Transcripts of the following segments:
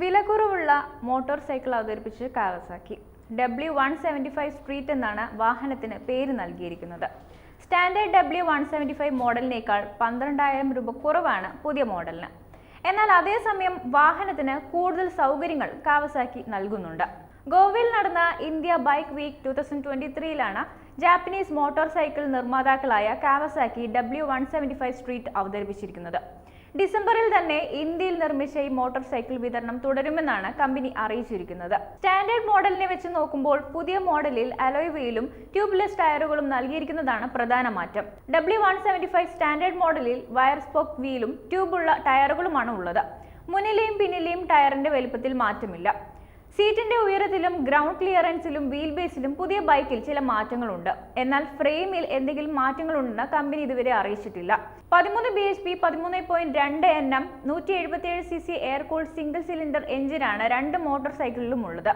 വിലക്കുറവുള്ള motorcycle അവതരിപ്പിച്ച് Kawasaki. W one seventy five street എന്നാണ് വാഹനത്തിന് പേര് നൽകിയിരിക്കുന്നത്. Standard W one seventy five മോഡലിനേക്കാൾ പന്ത്രണ്ടായിരം രൂപ കുറവാണ് പുതിയ മോഡലിന്. എന്നാൽ അതേസമയം വാഹനത്തിന് കൂടുതൽ സൗകര്യങ്ങൾ കാവസാക്കി നൽകുന്നുണ്ട്. ഗോവയിൽ നടന്ന India bike week two thousand twenty ത്രീയിലാണ് Japanese motorcycle നിർമ്മാതാക്കളായ Kawasaki W one seventy five street അവതരിപ്പിച്ചിരിക്കുന്നത്. ഡിസംബറിൽ തന്നെ ഇന്ത്യയിൽ നിർമ്മിച്ച ഈ മോട്ടോർ സൈക്കിൾ വിതരണം തുടരുമെന്നാണ് കമ്പനി അറിയിച്ചിരിക്കുന്നത്. സ്റ്റാൻഡേർഡ് മോഡലിനെ വെച്ച് നോക്കുമ്പോൾ പുതിയ മോഡലിൽ അലോയ് വീലും ട്യൂബ്ലെസ് ടയറുകളും നൽകിയിരിക്കുന്നതാണ് പ്രധാന മാറ്റം. W one seventy five standard മോഡലിൽ വയർ സ്പോക്ക് വീലും ട്യൂബുള്ള ടയറുകളുമാണ് ഉള്ളത്. മുന്നിലെയും പിന്നിലെയും ടയറിന്റെ വലുപ്പത്തിൽ മാറ്റമില്ല. സീറ്റിന്റെ ഉയരത്തിലും ഗ്രൗണ്ട് ക്ലിയറൻസിലും വീൽ ബേസിലും പുതിയ ബൈക്കിൽ ചില മാറ്റങ്ങളുണ്ട്. എന്നാൽ ഫ്രെയിമിൽ എന്തെങ്കിലും മാറ്റങ്ങളുണ്ടെന്ന് കമ്പനി ഇതുവരെ അറിയിച്ചിട്ടില്ല. പതിമൂന്ന് ബി എച്ച് പി പതിമൂന്ന് പോയിന്റ് രണ്ട് എൻ എം നൂറ്റി എഴുപത്തിയേഴ് C C air cool single cylinder എഞ്ചിനാണ് രണ്ട് മോട്ടോർ സൈക്കിളിലും ഉള്ളത്.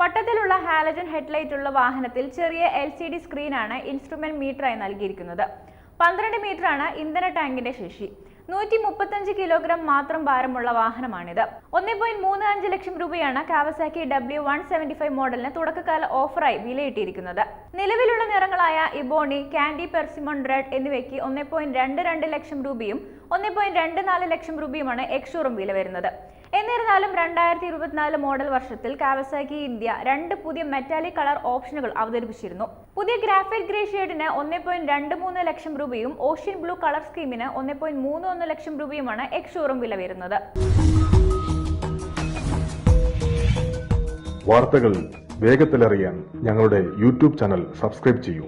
വട്ടത്തിലുള്ള ഹാലജൻ ഹെഡ്ലൈറ്റ് ഉള്ള വാഹനത്തിൽ ചെറിയ എൽ സി ഡി സ്ക്രീനാണ് ഇൻസ്ട്രുമെന്റ് മീറ്ററായി നൽകിയിരിക്കുന്നത്. പന്ത്രണ്ട് മീറ്ററാണ് ഇന്ധന ടാങ്കിന്റെ ശേഷി. നൂറ്റി മുപ്പത്തഞ്ച് കിലോഗ്രാം മാത്രം ഭാരമുള്ള വാഹനമാണിത്. ഒന്നേ പോയിന്റ് മൂന്ന് അഞ്ച് ലക്ഷം രൂപയാണ് Kawasaki W one seventy five മോഡലിന് തുടക്കകാല ഓഫറായി വിലയിട്ടിരിക്കുന്നത്. നിലവിലുള്ള നിറങ്ങളായ ഇബോണി കാൻഡി പെർസിമൺ റെഡ് എന്നിവയ്ക്ക് ഒന്നേ പോയിന്റ് രണ്ട് രണ്ട് ലക്ഷം രൂപയും ഒന്നേ പോയിന്റ് രണ്ട് നാല് ലക്ഷം രൂപയുമാണ് എക്സ്ഷോറും വില വരുന്നത്. എന്നിരുന്നാലും രണ്ടായിരത്തി ഇരുപത്തിനാല് മോഡൽ വർഷത്തിൽ കാവസാക്കി ഇന്ത്യ രണ്ട് പുതിയ മെറ്റാലിക് കളർ ഓപ്ഷനുകൾ അവതരിപ്പിച്ചിരുന്നു. പുതിയ ഗ്രാഫൈറ്റ് ഗ്രേ ഷെയ്ഡിന് ഒന്നേ പോയിന്റ് രണ്ട് മൂന്ന് ലക്ഷം രൂപയും ഓഷ്യൻ ബ്ലൂ കളർ സ്കീമിന് ഒന്നേ പോയിന്റ് മൂന്ന് ഒന്ന് ലക്ഷം രൂപയുമാണ് എക്സ്ഷോറും വില വരുന്നത്. വാർത്തകൾ വേഗത്തിലറിയാൻ ഞങ്ങളുടെ യൂട്യൂബ് ചാനൽ സബ്സ്ക്രൈബ് ചെയ്യൂ.